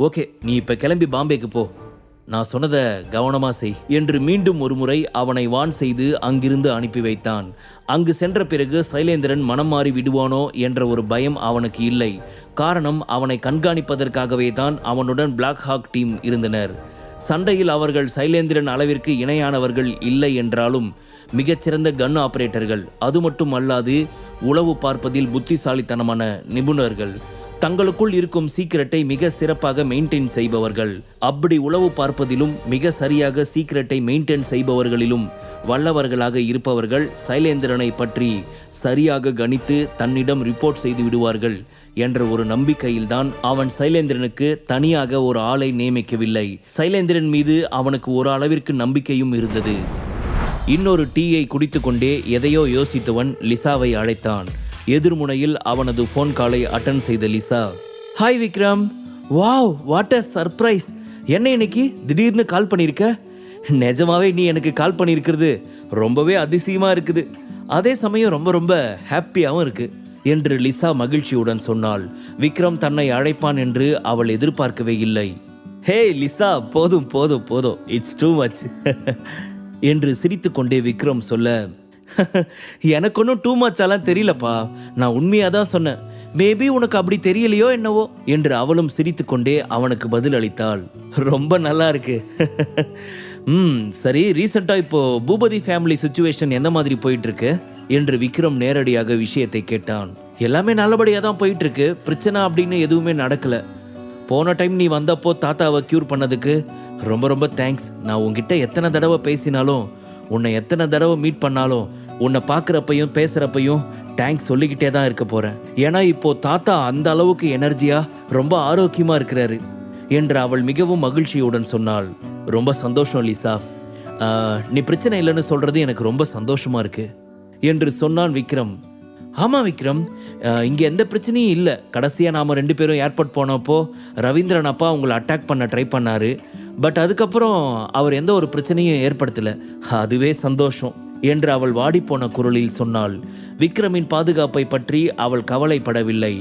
Okay நீ இப்ப கிளம்பி பாம்பேக்கு போ. நான் சொன்னதை கவனமா செய். என்று மீண்டும் ஒருமுறை அவனை வான் செய்து அங்கிருந்து அனுப்பி வைத்தான். அங்கு சென்ற பிறகு சைலேந்திரன் மனம் மாறி விடுவானோ என்ற ஒரு பயம் அவனுக்கு இல்லை. காரணம் அவனை கண்காணிப்பதற்காகவே தான் அவனுடன் பிளாக் ஹாக் டீம் இருந்தனர். சண்டையில் அவர்கள் சைலேந்திரன் அளவிற்கு இணையானவர்கள் இல்லை என்றாலும் மிகச்சிறந்த கன் ஆபரேட்டர்கள் அது மட்டும் அல்லாது உளவு பார்ப்பதில் புத்திசாலித்தனமான நிபுணர்கள். தங்களுக்குள் இருக்கும் சீக்கிரட்டை மிக சிறப்பாக மெயின்டைன் செய்பவர்கள். அப்படி உளவு பார்ப்பதிலும் மிக சரியாக சீக்கிரட்டை மெயின்டைன் செய்பவர்களிலும் வல்லவர்களாக இருப்பவர்கள் சைலேந்திரனை பற்றி சரியாக கணித்து தன்னிடம் ரிப்போர்ட் செய்து விடுவார்கள் என்ற ஒரு நம்பிக்கையில்தான் அவன் சைலேந்திரனுக்கு தனியாக ஒரு ஆளை நியமிக்கவில்லை. சைலேந்திரன் மீது அவனுக்கு ஒரு அளவிற்கு நம்பிக்கையும் இருந்தது. இன்னொரு டீயை குடித்துக்கொண்டே எதையோ யோசித்தவன் லிசாவை அழைத்தான். எதிர்முனையில் அவனது ஃபோன் காலை அட்டன் செய்த Lisa. Hi Vikram. Wow what a surprise என்ன இன்னைக்கு? திடீர்னு கால் பண்ணியிருக்க நிஜமாவே நீ எனக்கு கால் பண்ணியிருக்கிறது ரொம்பவே அதிசயமா இருக்குது. அதே சமயம் ரொம்ப ரொம்ப ஹாப்பியாகவும் இருக்கு என்று லிசா மகிழ்ச்சியுடன் சொன்னாள். விக்ரம் தன்னை அழைப்பான் என்று அவள் எதிர்பார்க்கவே இல்லை. ஹே லிசா போதும் போதும் போதும். இட்ஸ் டூ மச் என்று சிரித்துக்கொண்டே விக்ரம் சொல்ல எனக்கு ஒன்றும் டூ மச்சாலாம் தெரியலப்பா. நான் உண்மையாக தான் சொன்னேன். மேபி உனக்கு அப்படி தெரியலையோ என்னவோ என்று அவளும் சிரித்துக்கொண்டே அவனுக்கு பதில் அளித்தாள். ரொம்ப நல்லா இருக்கு. ம் சரி ரீசெண்டாக இப்போ பூபதி ஃபேமிலி சுச்சுவேஷன் எந்த மாதிரி போயிட்டு இருக்கு என்று விக்ரம் நேரடியாக விஷயத்தை கேட்டான். எல்லாமே நல்லபடியாக தான் போயிட்டு இருக்கு பிரச்சனை அப்படின்னு எதுவுமே நடக்கல. போன டைம் நீ வந்தப்போ தாத்தாவை க்யூர் பண்ணதுக்கு ரொம்ப ரொம்ப தேங்க்ஸ் நான் உங்ககிட்ட எத்தனை தடவை பேசினாலும் உன்னை எத்தனை தடவை மீட் பண்ணாலும் உன்னை பார்க்குறப்பையும் பேசுகிறப்பையும் தேங்க்ஸ் சொல்லிக்கிட்டே தான் இருக்க போகிறேன் ஏன்னா இப்போ தாத்தா அந்த அளவுக்கு எனர்ஜியாக ரொம்ப ஆரோக்கியமாக இருக்கிறாரு என்று அவள் மிகவும் மகிழ்ச்சியுடன் சொன்னாள். ரொம்ப சந்தோஷம் லிசா. நீ பிரச்சனை இல்லைன்னு சொல்கிறது எனக்கு ரொம்ப சந்தோஷமாக இருக்குது என்று சொன்னான் விக்ரம். ஆமாம் விக்ரம். இங்கே எந்த பிரச்சனையும் இல்லை. கடைசியாக நாம் ரெண்டு பேரும் ஏர்போர்ட் போனப்போ ரவீந்திரன் அப்பா உங்களை அட்டாக் பண்ண ட்ரை பண்ணார். பட் அதுக்கப்புறம் அவர் எந்த ஒரு பிரச்சனையும் ஏற்படுத்தலை. அதுவே சந்தோஷம் என்று அவள் வாடிப்போன குரலில் சொன்னாள். விக்ரமின் பாதுகாப்பை பற்றி அவள் கவலைப்படவில்லை.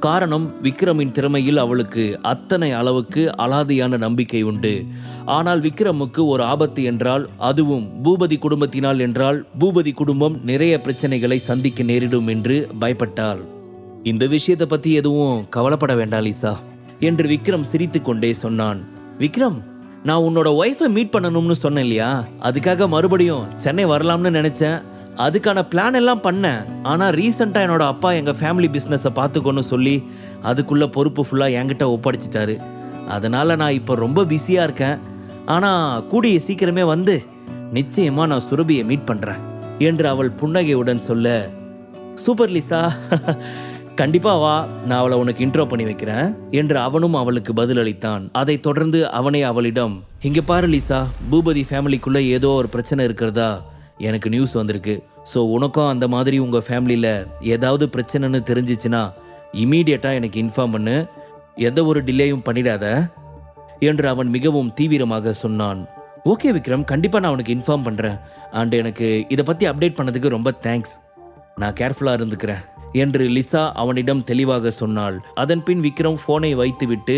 காரணம் விக்ரமின் திறமையில் அவளுக்கு அத்தனை அளவுக்கு அலாதியான நம்பிக்கை உண்டு. ஆனால் விக்ரமுக்கு ஒரு ஆபத்து என்றால் அதுவும் பூபதி குடும்பத்தினால் என்றால் பூபதி குடும்பம் நிறைய பிரச்சனைகளை சந்திக்க நேரிடும் என்று பயப்பட்டாள். இந்த விஷயத்தை பத்தி எதுவும் கவலைப்பட வேண்டாம் லீசா என்று விக்ரம் சிரித்துக்கொண்டே சொன்னான். விக்ரம் நான் உன்னோட ஒய்ஃபை மீட் பண்ணணும்னு சொன்னேன் இல்லையா? அதுக்காக மறுபடியும் சென்னை வரலாம்னு நினைச்சேன். அதுக்கான பிளான் எல்லாம் பண்ணேன். ஆனால் ரீசெண்டாக என்னோட அப்பா எங்கள் ஃபேமிலி பிஸ்னஸை பார்த்துக்கோன்னு சொல்லி அதுக்குள்ளே பொறுப்பு ஃபுல்லாக என்கிட்ட ஒப்படைச்சிட்டாரு. அதனால் நான் இப்போ ரொம்ப பிஸியாக இருக்கேன். ஆனால் கூடிய சீக்கிரமே வந்து நிச்சயமாக நான் சுரபியை மீட் பண்ணுறேன் என்று அவள் புன்னகையுடன் சொல்ல சூப்பர் லிசா கண்டிப்பாக வா நான் அவளை உனக்கு இன்ட்ரோ பண்ணி வைக்கிறேன் என்று அவனும் அவளுக்கு பதிலளித்தான். அதைத் தொடர்ந்து அவனே அவளிடம் இங்கே பாரு லிசா பூபதி ஃபேமிலிக்குள்ளே ஏதோ ஒரு பிரச்சனை இருக்கிறதா? எனக்கு நியூஸ் வந்திருக்கு. ஸோ உனக்கும் அந்த மாதிரி உங்கள் ஃபேமிலியில் ஏதாவது பிரச்சனைன்னு தெரிஞ்சிச்சுன்னா இமீடியட்டாக எனக்கு இன்ஃபார்ம் பண்ணு. எந்த ஒரு டிலேயும் பண்ணிடாத என்று அவன் மிகவும் தீவிரமாக சொன்னான். ஓகே விக்ரம். கண்டிப்பாக நான் உனக்கு இன்ஃபார்ம் பண்ணுறேன் அண்ட் எனக்கு இதை பற்றி அப்டேட் பண்ணதுக்கு ரொம்ப தேங்க்ஸ் நான் கேர்ஃபுல்லாக இருந்துக்கிறேன் என்று லிசா அவனிடம் தெளிவாக சொன்னாள். அதன்பின் விக்ரம் போனை வைத்துவிட்டு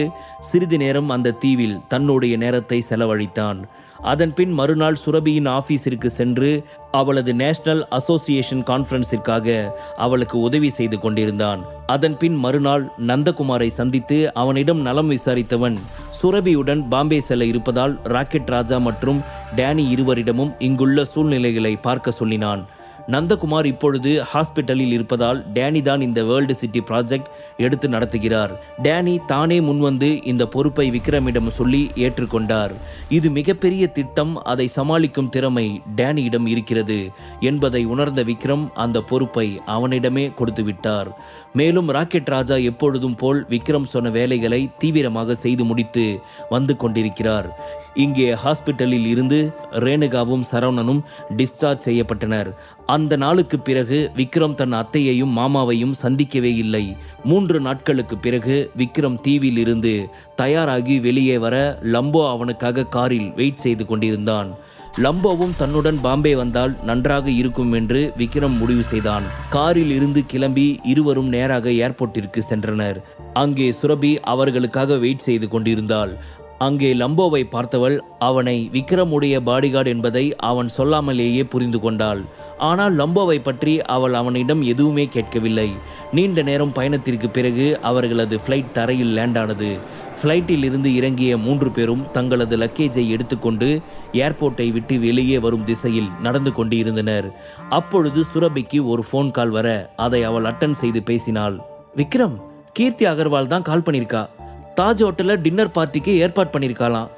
சிறிது நேரம் அந்த தீவில் தன்னுடைய நேரத்தை செலவழித்தான். அதன்பின் மறுநாள் சுரபியின் ஆபீஸிற்கு சென்று அவளது நேஷனல் அசோசியேஷன் கான்ஃபரன்ஸிற்காக அவளுக்கு உதவி செய்து கொண்டிருந்தான். அதன்பின் மறுநாள் நந்தகுமாரை சந்தித்து அவனிடம் நலம் விசாரித்தவன் சுரபியுடன் பாம்பே செல்ல இருப்பதால் ராக்கெட் ராஜா மற்றும் டேனி இருவரிடமும் இங்குள்ள சூழ்நிலைகளை பார்க்க சொல்லினான். நந்தகுமார் இப்பொழுது ஹாஸ்பிட்டலில் இருப்பதால் டேனி தான் இந்த வேர்ல்டு சிட்டி ப்ராஜெக்ட் எடுத்து நடத்துகிறார். டேனி தானே முன்வந்து இந்த பொறுப்பை விக்ரமிடம் சொல்லி ஏற்றுக்கொண்டார். இது மிகப்பெரிய திட்டம் அதை சமாளிக்கும் திறமை டேனியிடம் இருக்கிறது என்பதை உணர்ந்த விக்ரம் அந்த பொறுப்பை அவனிடமே கொடுத்துவிட்டார். மேலும் ராக்கெட் ராஜா எப்பொழுதும் போல் விக்ரம் சொன்ன வேலைகளை தீவிரமாக செய்து முடித்து வந்து கொண்டிருக்கிறார். இங்கே ஹாஸ்பிட்டலில் இருந்து ரேணுகாவும் சரவணனும் டிஸ்சார்ஜ் செய்யப்பட்டனர். அந்த நாளுக்கு பிறகு விக்ரம் தன் அத்தையையும் மாமாவையும் சந்திக்கவே இல்லை. மூன்று நாட்களுக்கு பிறகு விக்ரம் தீவில் இருந்து தயாராகி வெளியே வர லம்போ அவனுக்காக காரில் வெயிட் செய்து கொண்டிருந்தான். லம்போவும் தன்னுடன் பாம்பே வந்தால் நன்றாக இருக்கும் என்று விக்ரம் முடிவு செய்தான். காரில் இருந்து கிளம்பி இருவரும் நேராக ஏர்போர்ட்டிற்கு சென்றனர். அங்கே சுரபி அவர்களுக்காக வெயிட் செய்து கொண்டிருந்தாள். அங்கே லம்போவை பார்த்தவள் அவனை விக்ரமுடைய பாடிகார்டு என்பதை அவன் சொல்லாமலேயே புரிந்து கொண்டாள். ஆனால் லம்போவை பற்றி அவள் அவனிடம் எதுவுமே கேட்கவில்லை. நீண்ட நேரம் பயணத்திற்கு பிறகு அவர்களது ஃப்ளைட் தரையில் லேண்ட் ஆனது. ஃப்ளைட்டில் இருந்து இறங்கிய மூன்று பேரும் தங்களது லக்கேஜை எடுத்துக்கொண்டு ஏர்போர்ட்டை விட்டு வெளியே வரும் திசையில் நடந்து கொண்டிருந்தனர். அப்பொழுது சுரபிக்கு ஒரு ஃபோன் கால் வர அதை அவள் அட்டன் செய்து பேசினாள். விக்ரம் கீர்த்தி அகர்வால் தான் கால் பண்ணியிருக்கா தாஜ் ஹோட்டலில் டின்னர் பார்ட்டிக்கு ஏற்பாடு பண்ணியிருக்காளாம்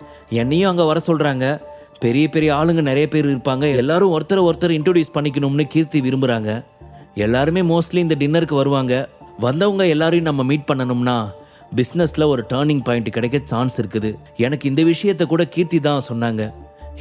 என்னையும் அங்கே வர சொல்கிறாங்க பெரிய பெரிய ஆளுங்க நிறைய பேர் இருப்பாங்க. எல்லாரும் ஒருத்தரை ஒருத்தர் இன்ட்ரொடியூஸ் பண்ணிக்கணும்னு கீர்த்தி விரும்புகிறாங்க எல்லாருமே மோஸ்ட்லி இந்த டின்னருக்கு வருவாங்க. வந்தவங்க எல்லாரையும் நம்ம மீட் பண்ணணும்னா பிஸ்னஸில் ஒரு டேர்னிங் பாயிண்ட் கிடைக்க சான்ஸ் இருக்குது. எனக்கு இந்த விஷயத்தை கூட கீர்த்தி தான் சொன்னாங்க.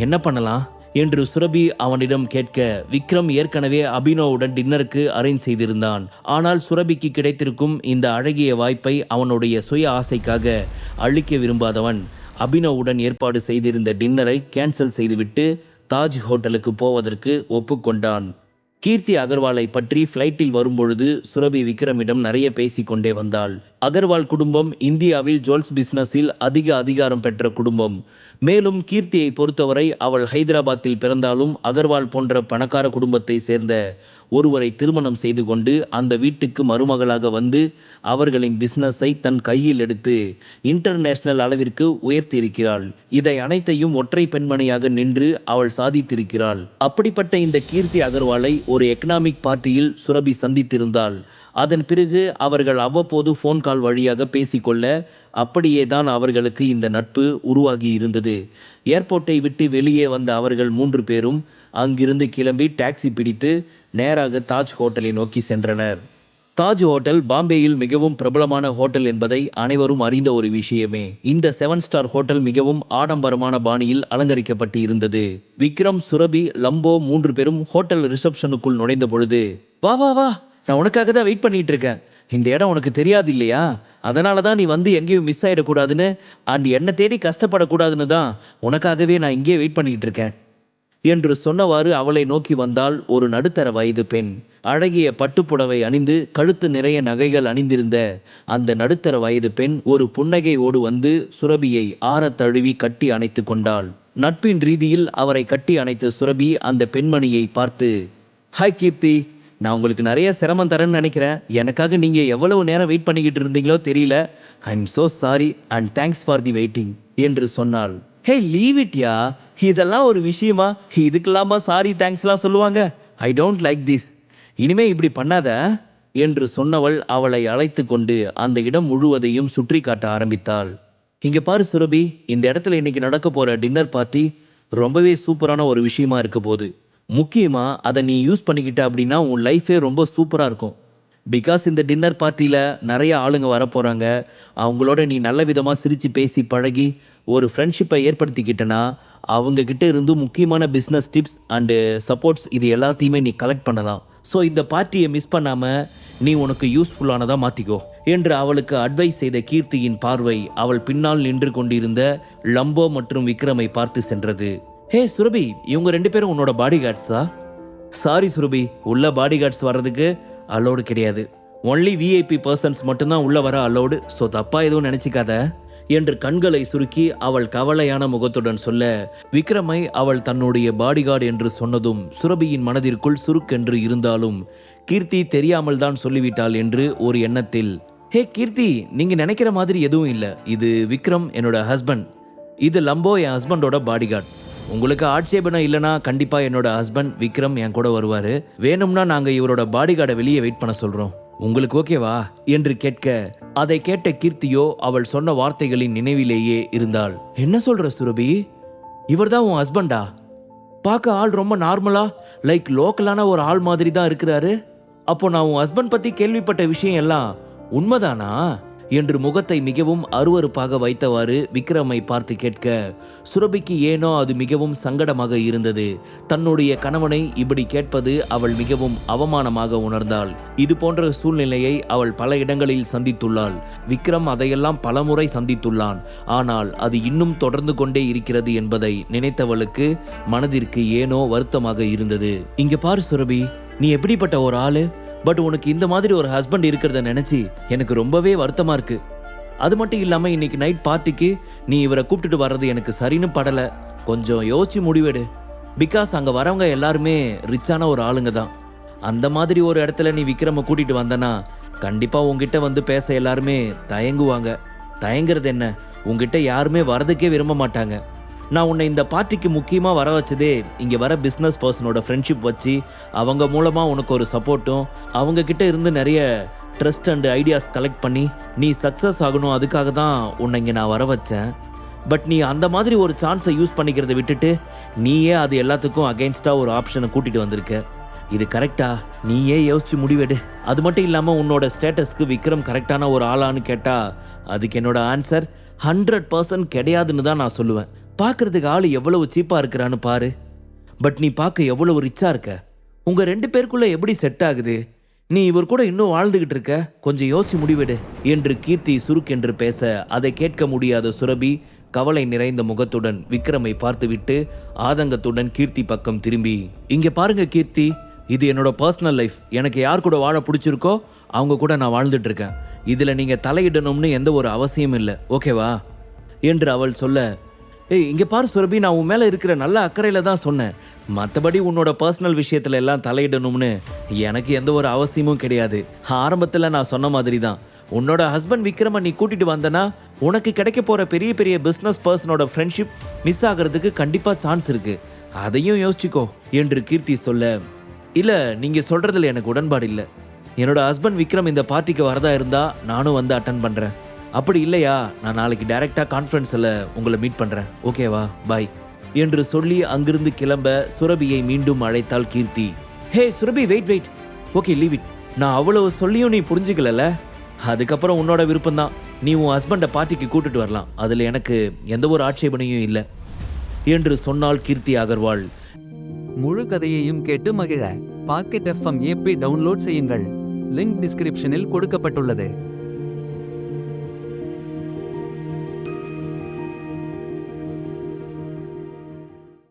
என்ன பண்ணலாம்? என்று சுரபி அவனிடம் கேட்க விக்ரம் ஏற்கனவே அபினோவுடன் டின்னருக்கு அரேஞ்ச் செய்திருந்தான். ஆனால் சுரபிக்கு கிடைத்திருக்கும் இந்த அழகிய வாய்ப்பை அவனுடைய சுய ஆசைக்காக அழிக்க விரும்பாதவன். அபினோவுடன் ஏற்பாடு செய்திருந்த டின்னரை கேன்சல் செய்துவிட்டு தாஜ் ஹோட்டலுக்கு போவதற்கு ஒப்புக்கொண்டான். கீர்த்தி அகர்வாலை பற்றி ஃப்ளைட்டில் வரும்பொழுது சுரபி விக்ரமிடம் நிறைய பேசி கொண்டே வந்தாள். அகர்வால் குடும்பம் இந்தியாவில் ஜுவல்ஸ் பிசினஸில் அதிக அதிகாரம் பெற்ற குடும்பம். மேலும் கீர்த்தியை பொறுத்தவரை அவள் ஹைதராபாத்தில் பிறந்தாலும் அகர்வால் போன்ற பணக்கார குடும்பத்தை சேர்ந்த ஒருவரை திருமணம் செய்து கொண்டு அந்த வீட்டுக்கு மருமகளாக வந்து அவர்களின் பிஸ்னஸை தன் கையில் எடுத்து இன்டர்நேஷனல் அளவிற்கு உயர்த்தியிருக்கிறாள். இதை அனைத்தையும் ஒற்றை பெண்மணியாக நின்று அவள் சாதித்திருக்கிறாள். அப்படிப்பட்ட இந்த கீர்த்தி அகர்வாலை ஒரு எக்கனாமிக் பார்ட்டியில் சுரபி சந்தித்திருந்தாள். அதன் பிறகு அவர்கள் அவ்வப்போது ஃபோன் கால் வழியாக பேசிக்கொள்ள அப்படியே தான் அவர்களுக்கு இந்த நட்பு உருவாகி இருந்தது. ஏர்போர்ட்டை விட்டு வெளியே வந்த அவர்கள் மூன்று பேரும் அங்கிருந்து கிளம்பி டாக்ஸி பிடித்து நேராக தாஜ் ஹோட்டலை நோக்கி சென்றனர். தாஜ் ஹோட்டல் பாம்பேயில் மிகவும் பிரபலமான ஹோட்டல் என்பதை அனைவரும் அறிந்த ஒரு விஷயமே. இந்த செவன் ஸ்டார் ஹோட்டல் மிகவும் ஆடம்பரமான பாணியில் அலங்கரிக்கப்பட்டு இருந்தது விக்ரம் சுரபி லம்போ மூன்று பேரும் ஹோட்டல் ரிசப்ஷனுக்குள் நுழைந்த பொழுது வா வா வா நான் உனக்காக தான் வெயிட் பண்ணிட்டு இருக்கேன். இந்த இடம் உனக்கு தெரியாது இல்லையா? அதனால தான் நீ வந்து எங்கேயும் மிஸ் ஆகிடக்கூடாதுன்னு அண்ட் என்னை தேடி கஷ்டப்படக்கூடாதுன்னு தான் உனக்காகவே நான் இங்கேயே வெயிட் பண்ணிட்டு இருக்கேன். என்று சொன்னவாறு அவளை நோக்கி வந்தால் ஒரு நடுத்தர வயது பெண். அழகிய பட்டுப்புடவை அணிந்து கழுத்து நிறைய நகைகள் அணிந்திருந்த அந்த நடுத்தர வயது பெண் ஒரு புன்னகையோடு வந்து சுரபியை ஆற தழுவி கட்டி அணைத்து கொண்டாள். நட்பின் ரீதியில் அவரை கட்டி அணைத்த சுரபி அந்த பெண்மணியை பார்த்து ஹாய் கீர்த்தி நான் உங்களுக்கு நிறைய சிரமம் தரேன்னு நினைக்கிறேன். எனக்காக நீங்கள் எவ்வளவு நேரம் வெயிட் பண்ணிக்கிட்டு இருந்தீங்களோ தெரியல. I am so sorry and thanks for the waiting என்று சொன்னாள். ஹே லீவ் இட்யா இதெல்லாம் ஒரு விஷயமா? இதுக்கெல்லாமா சாரி தேங்க்ஸ்லாம் சொல்லுவாங்க. ஐ டோன்ட் லைக் திஸ் இனிமே இப்படி பண்ணாத என்று சொன்னவள் அவளை அழைத்து கொண்டு அந்த இடம் முழுவதையும் சுற்றி காட்ட ஆரம்பித்தாள். இங்கே பாரு சுரபி இந்த இடத்துல இன்னைக்கு நடக்க போகிற டின்னர் பார்ட்டி ரொம்பவே சூப்பரான ஒரு விஷயமா இருக்க போகுது. முக்கியமாக அதை நீ யூஸ் பண்ணிக்கிட்ட அப்படின்னா உன் லைஃபே ரொம்ப சூப்பராக இருக்கும். பிகாஸ் இந்த டின்னர் பார்ட்டியில் நிறைய ஆளுங்க வரப்போகிறாங்க அவங்களோட நீ நல்ல விதமாக சிரித்து பேசி பழகி ஒரு ஃப்ரெண்ட்ஷிப்பை ஏற்படுத்திக்கிட்டனா அவங்கக்கிட்ட இருந்து முக்கியமான பிஸ்னஸ் டிப்ஸ் அண்டு சப்போர்ட்ஸ் இது எல்லாத்தையுமே நீ கலெக்ட் பண்ணலாம். ஸோ இந்த பார்ட்டியை மிஸ் பண்ணாமல் நீ உனக்கு யூஸ்ஃபுல்லானதாக மாற்றிக்கோ என்று அவளுக்கு அட்வைஸ் செய்த கீர்த்தியின் பார்வை அவள் பின்னால் நின்று கொண்டிருந்த லம்போ மற்றும் விக்ரமை பார்த்து சென்றது. ஹே சுரபி இவங்க ரெண்டு பேரும் உன்னோட பாடி கார்ட்ஸா சாரி சுரபி. உள்ள பாடி கார்ட்ஸ் வர்றதுக்கு அலோடு கிடையாது. ஒன்லி விஐபி பர்சன்ஸ் மட்டும்தான் உள்ள வர அலோடு ஸோ தப்பா எதுவும் நினைச்சிக்காத. என்று கண்களை சுருக்கி அவள் கவலையான முகத்துடன் சொல்ல விக்ரமை அவள் தன்னுடைய பாடிகார்டு என்று சொன்னதும் சுரபியின் மனதிற்குள் சுருக்கென்று இருந்தாலும் கீர்த்தி தெரியாமல் தான் சொல்லிவிட்டாள் என்று ஒரு எண்ணத்தில் ஹே கீர்த்தி நீங்க நினைக்கிற மாதிரி எதுவும் இல்லை. இது விக்ரம் என்னோட ஹஸ்பண்ட் இது லம்போ என் ஹஸ்பண்டோட பாடிகார்டு உங்களுக்கு ஆட்சேபனை இல்லைனா கண்டிப்பா என்னோட ஹஸ்பண்ட் விக்ரம் என் கூட வருவாரு. வேணும்னா நாங்க இவரோட பாடிகார்டை வெளியே வெயிட் பண்ண சொல்றோம். உங்களுக்கு ஓகேவா? என்று கேட்க அதை கேட்ட கீர்த்தியோ அவள் சொன்ன வார்த்தைகளின் நினைவிலேயே இருந்தாள். என்ன சொல்ற சுரபி? இவர்தான் உன் ஹஸ்பண்டா பார்க்க ஆள் ரொம்ப நார்மலா? லைக் லோக்கலான ஒரு ஆள் மாதிரி தான் இருக்கிறாரு? அப்போ நான் உன் ஹஸ்பண்ட் பத்தி கேள்விப்பட்ட விஷயம் எல்லாம் உண்மைதானா? என்று முகத்தை மிகவும் அருவருப்பாக வைத்தவாறு விக்ரமை பார்த்து கேட்க சுரபிக்கு ஏனோ அது மிகவும் சங்கடமாக இருந்தது. தன்னுடைய கணவனை இப்படி கேட்பது அவள் மிகவும் அவமானமாக உணர்ந்தாள். இது போன்ற சூழ்நிலையை அவள் பல இடங்களில் சந்தித்துள்ளாள். விக்ரம் அதையெல்லாம் பலமுறை சந்தித்துள்ளான். ஆனால் அது இன்னும் தொடர்ந்து கொண்டே இருக்கிறது என்பதை நினைத்தவளுக்கு மனதிற்கு ஏனோ வருத்தமாக இருந்தது. இங்க பாரு சுரபி நீ எப்படிப்பட்ட ஒரு ஆளு? பட் உனக்கு இந்த மாதிரி ஒரு ஹஸ்பண்ட் இருக்கிறத நினச்சி எனக்கு ரொம்பவே வருத்தமா இருக்கு. அது மட்டும் இல்லாம இன்னைக்கு நைட் பார்ட்டிக்கு நீ இவரை கூப்பிட்டுட்டு வர்றது எனக்கு சரின்னு படல. கொஞ்சம் யோசிச்சு முடிவெடு. பிகாஸ் அங்க வரவங்க எல்லாருமே ரிச்சான ஒரு ஆளுங்க தான். அந்த மாதிரி ஒரு இடத்துல நீ விக்ரம கூட்டிட்டு வந்தனா கண்டிப்பா உங்ககிட்ட வந்து பேச எல்லாருமே தயங்குவாங்க. தயங்குறது என்ன? உங்ககிட்ட யாருமே வரதுக்கே விரும்ப மாட்டாங்க. நான் உன்னை இந்த பார்ட்டிக்கு முக்கியமாக வர வச்சதே இங்கே வர பிஸ்னஸ் பர்சனோட ஃப்ரெண்ட்ஷிப் வச்சு அவங்க மூலமாக உனக்கு ஒரு சப்போர்ட்டும் அவங்கக்கிட்ட இருந்து நிறைய ட்ரஸ்ட் அண்ட் ஐடியாஸ் கலெக்ட் பண்ணி நீ சக்ஸஸ் ஆகணும் அதுக்காக தான் உன்னை இங்கே நான் வர வச்சேன். பட் நீ அந்த மாதிரி ஒரு சான்ஸை யூஸ் பண்ணிக்கிறத விட்டுட்டு நீயே அது எல்லாத்துக்கும் அகெயின்ஸ்டாக ஒரு ஆப்ஷனை கூட்டிகிட்டு வந்திருக்க. இது கரெக்டா நீயே யோசிச்சு முடிவெடு. அது மட்டும் இல்லாமல் உன்னோட ஸ்டேட்டஸ்க்கு விக்ரம் கரெக்டான ஒரு ஆளான்னு கேட்டால் அதுக்கு என்னோட ஆன்சர் ஹண்ட்ரட் பர்சன்ட் கிடையாதுன்னு தான் நான் சொல்லுவேன். பார்க்கறதுக்கு ஆள் எவ்வளவு சீப்பாக இருக்கிறான்னு பாரு. பட் நீ பார்க்க எவ்வளவு ரிச்சாக இருக்க? உங்கள் ரெண்டு பேருக்குள்ளே எப்படி செட் ஆகுது? நீ இவர் கூட இன்னும் வாழ்ந்துகிட்டு இருக்க? கொஞ்சம் யோசிச்சு முடிவெடு. என்று கீர்த்தி சுருக்கென்று பேச அதை கேட்க முடியாத சுரபி கவலை நிறைந்த முகத்துடன் விக்ரமை பார்த்துவிட்டு ஆதங்கத்துடன் கீர்த்தி பக்கம் திரும்பி இங்க பாருங்க கீர்த்தி இது என்னோட பர்சனல் லைஃப் எனக்கு யார் கூட வாழ பிடிச்சிருக்கோ அவங்க கூட நான் வாழ்ந்துட்டு இருக்கேன். இதில் நீங்கள் தலையிடணும்னு எந்த ஒரு அவசியம் இல்லை. ஓகேவா என்று அவள் சொல்ல ஏய் இங்கே பாரு சுரபி நான் உன் மேலே இருக்கிற நல்ல அக்கறையில் தான் சொன்னேன். மற்றபடி உன்னோட பர்சனல் விஷயத்துல எல்லாம் தலையிடணும்னு எனக்கு எந்த ஒரு அவசியமும் கிடையாது. ஆரம்பத்தில் நான் சொன்ன மாதிரி தான் உன்னோட ஹஸ்பண்ட் விக்ரம நீ கூட்டிட்டு வந்தனா உனக்கு கிடைக்க போற பெரிய பெரிய பிஸ்னஸ் பர்சனோட ஃப்ரெண்ட்ஷிப் மிஸ் ஆகிறதுக்கு கண்டிப்பாக சான்ஸ் இருக்கு. அதையும் யோசிச்சுக்கோ என்று கீர்த்தி சொல்ல இல்லை நீங்கள் சொல்றதுல எனக்கு உடன்பாடு இல்லை. என்னோட ஹஸ்பண்ட் விக்ரம் இந்த பார்ட்டிக்கு வரதா இருந்தா நானும் வந்து அட்டன் பண்ணுறேன் அப்படி இல்லையா? நான் நாளைக்கு டைரக்டா கான்ஃபரன்ஸில் உங்களை மீட் பண்ணுறேன் ஓகேவா பாய் என்று சொல்லி அங்கிருந்து கிளம்ப சுரபியை மீண்டும் அழைத்தாள் Keerthi. Hey Surabhi wait wait okay leave it நான் அவ்வளவு சொல்லியும் நீ புரிஞ்சுக்கலல அதுக்கப்புறம் உன்னோட விருப்பம்தான். நீ உன் ஹஸ்பண்டை பார்ட்டிக்கு கூட்டிட்டு வரலாம். அதில் எனக்கு எந்த ஒரு ஆட்சேபனையும் இல்லை. என்று சொன்னால் கீர்த்தி அகர்வாள் முழு கதையையும் கேட்டு மகிழ. பாக்கெட் எஃப்எம் ஏபி டவுன்லோட் செய்யுங்கள். லிங்க் டிஸ்கிரிப்ஷனில் கொடுக்கப்பட்டுள்ளது.